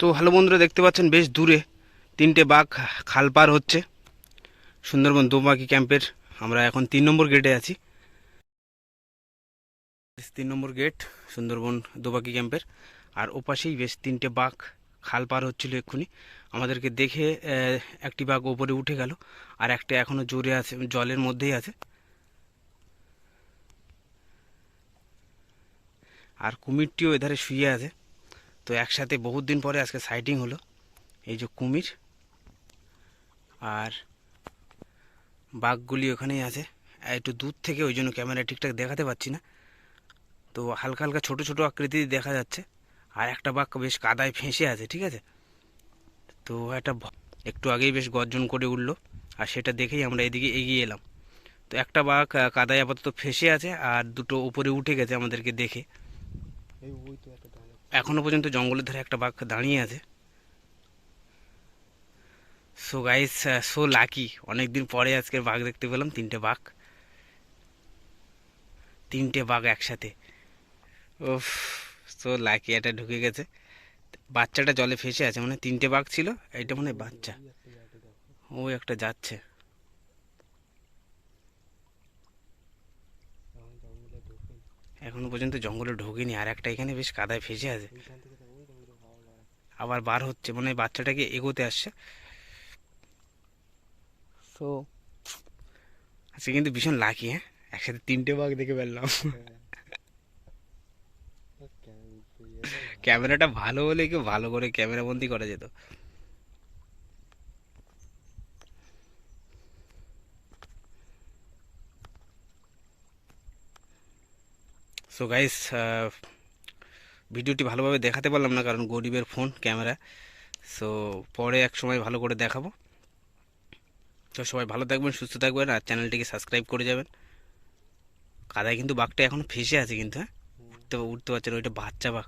তো হ্যালো বন্ধুরা, দেখতে পাচ্ছেন বেশ দূরে তিনটে বাঘ খাল পার হচ্ছে। সুন্দরবন দোমাকি ক্যাম্পের, আমরা এখন তিন নম্বর গেটে আছি। তিন নম্বর গেট সুন্দরবন দোবাকি ক্যাম্পের। আর ওপাশেই বেশ তিনটে বাঘ খাল পার হচ্ছিল এক্ষুনি। আমাদেরকে দেখে একটি বাঘ ওপরে উঠে গেল আর একটা এখনও জোরে আছে, জলের মধ্যেই আছে। আর কুমিরটিও এধারে শুয়ে আছে। তো একসাথে বহুত দিন পরে আজকে সাইটিং হলো। এই যে কুমির আর বাঘগুলি ওখানেই আছে। একটু দূর থেকে ওই জন্য ক্যামেরা ঠিকঠাক দেখাতে পাচ্ছি না। তো হালকা হালকা ছোট ছোট আকৃতি দেখা যাচ্ছে। আর একটা বাঘ বেশ কাদায় ফেঁসে আছে, ঠিক আছে? তো একটা একটু আগেই বেশ গর্জন করে উঠল। আর সেটা দেখেই আমরা এদিকে এগিয়ে এলাম। তো একটা বাঘ কাদায় আপাতত ফেঁসে আছে আর দুটো উপরে উঠে গেছে আমাদেরকে দেখে। এখনও পর্যন্ত জঙ্গলের ধারে একটা বাঘ দাঁড়িয়ে আছে। সো গাইস সো লাকি অনেক দিন পরে আজকে বাঘ দেখতে পেলাম, তিনটে বাঘ। তিনটে বাঘ একসাথে। উফ সো লাকি এটা ঢুকে গেছে। বাচ্চাটা জলে ফেসে আছে মানে তিনটে বাঘ ছিল, এইটা মানে বাচ্চা। ওই একটা যাচ্ছে। এখনও পর্যন্ত জঙ্গলে ঢোকেনি আর একটা এখানে বেশ কাদায় ফেসে আছে। আবার বার হচ্ছে মানে বাচ্চাটাকে এগোতে আসছে। তো আজকে কিন্তু ভীষণ লাকি হ্যাঁ? একসাথে তিনটে বাঘ দেখে ফেললাম। ক্যামেরাটা ভালো হলে কেউ ভালো করে ক্যামেরা বন্দি করা যেত। সো গাইস ভিডিওটি ভালোভাবে দেখাতে পারলাম না কারণ গরিবের ফোন, ক্যামেরা। সো পরে এক সময় ভালো করে দেখাবো। তো সবাই ভালো থাকবেন, সুস্থ থাকবেন আর চ্যানেলটিকে সাবস্ক্রাইব করে যাবেন। কাদায় কিন্তু বাঘটা এখন ফেসে আছে কিন্তু হ্যাঁ? উঠতে উঠতে পারছেন ওইটা বাচ্চা বাঘ।